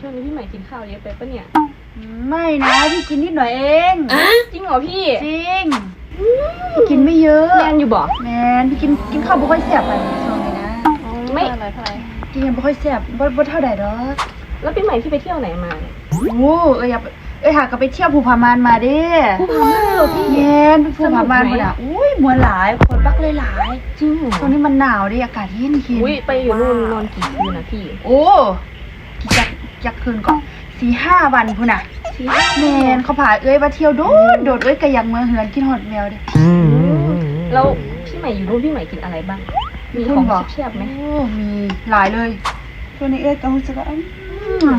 ช่วงนี้พี่ใหม่กินข้าวเยอะไปปะเนี่ยไม่นะพี่กินนิดหน่อยเองจริงเหรอพี่จริงพี่กินไม่เยอะแมนอยู่บ่แมนพี่กินกินข้าวบ่ค่อยแซ่บไปช่วงนี้นะไม่อะไรเท่าไหร่กินยังบ่ค่อยแซ่บบ่บ่เท่าใดดอกแล้วพี่ใหม่พี่ไปเที่ยวไหนมาเนี่ยโอ้เอ้ยอยากไปเอ้ยหากก็ไปเที่ยวภูผามานมาเด้ภูผาม่านเหรอพี่แมนไปภูผามานพุ่นน่ะอุ้ยมวนหลายคนบักเลยหลายจริงเหรอช่วงนี้มันหนาวดิอากาศเย็นเย็นอุ้ยไปอยู่นู่นนอนกี่คืนนะพี่โอ้กี่จัก จักคืนก่อนสี่ห้าวันพุ่นน่ะที่แมนเขาพาเอ้ยมาเที่ยวโดดโดดเอ้ยก็ยังเมืองเฮือนกินฮอดแมวเด้แล้วพี่ใหม่อยู่นู่นพี่ใหม่กินอะไรบ้าง มีของแซ่บๆไหมโอ้มีหลายเลยช่วงนี้เอ้ยต้องรู้สึกว่าอืม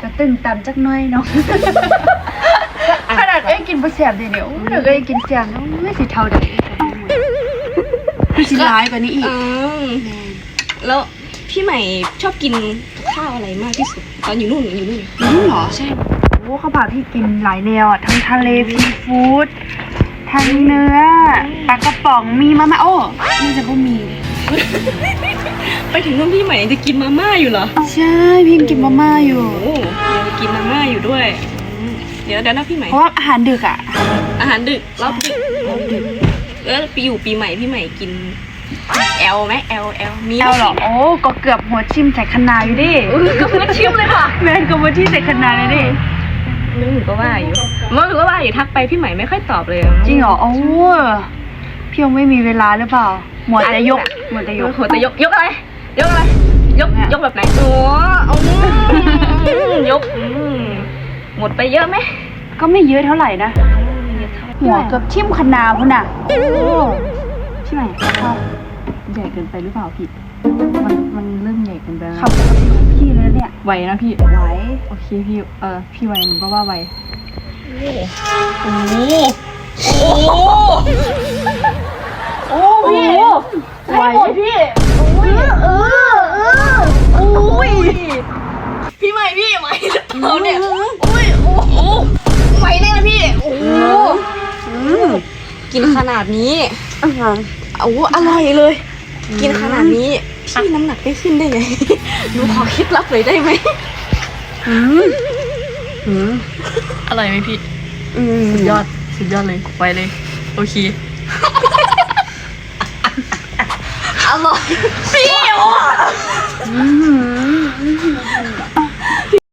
จะตึงตันจักหน่อยเนาะขนาดเอ้ยกินบ่แซ่บเด้เนี่ยโอ้เดี๋ยวเอ้ยกินแซ่บเนาะไม่สิเท่าเด้คือสิร้ายกว่านี้อีกอืมแล้ว พี่ใหม่ชอบกินข้าวอะไรมากที่สุด ตอนอยู่นู่นอยู่นู่นนี่เหรอใช่โอ้เขาพาพี่กินหลายแนวอะทั้งทะเลซีฟู้ดทั้งเนื้อปลากระป๋องมีมาม่าโอ้น่าจะบ่มี ไปถึงนู่นพี่ใหม่ยังจะกินมาม่าอยู่เหรอใช่พี่ยังกินมาม่าอยู่โอ้ยังจะกินมาม่าอยู่ด้วยอืมเดี๋ยวเดี๋ยวนะพี่ใหม่ เพราะว่าอาหารดึกอะอาหารดึกรอบดึกรอบดึกแล้วปีอยู่ปีใหม่พี่ใหม่กิน แอลไหมแอลแอลมีไมเอาเหรอโอ้ก็เกือบหัวชิมใส่คะนาอยู่ดิก็เพื่อชิมเลยค่ะแม่นก็หัวที่ใส่คะนาเลยดินึกหนูก็ว่าอยู่เมื่อหนูก็ว่าอยู่ทักไปพี่ใหม่ไม่ค่อยตอบเลย จริงเหรอโอ้พี่ยังไม่มีเวลาหรือเปล่าหมวดจะยกหมวดจะยกหัวจะยกยกอะไรยกอะไรยกเนี่ยยกแบบไหนโอ้อืมยกอืมหมดไปเยอะไหมก็ไม่เยอะเท่าไหร่นะหัวเกือบทิ่มคะนาพุ่นน่ะโอ้ พี่ใหม่ครับใหญ่เกินไปหรือเปล่าพี่ มันมันเริ่มใหญ่เกินไปแล้วขับปกติของพี่เลยเนี่ยไหวนะพี่ไหวโอเคพี่เออพี่ไหวหนูก็ว่าไหวโอ้โหโอ้โหโอ้พี่ไหวพี่เออเออโอ้ยพี่ใหม่พี่ไหวหรือเปล่าเนี่ยโอ้ยโอ้โหไหวแน่นะพี่โอ้โหกินขนาดนี้ โอ้โหอร่อยเลย กินขนาดนี้พี่น้ำหนักไม่ขึ้นได้ไงหนูขอเคล็ดลับเลยได้ไหมอร่อยไหมพี่สุดยอดสุดยอดเลยไปเลย โอเคอร่อยพี่อะ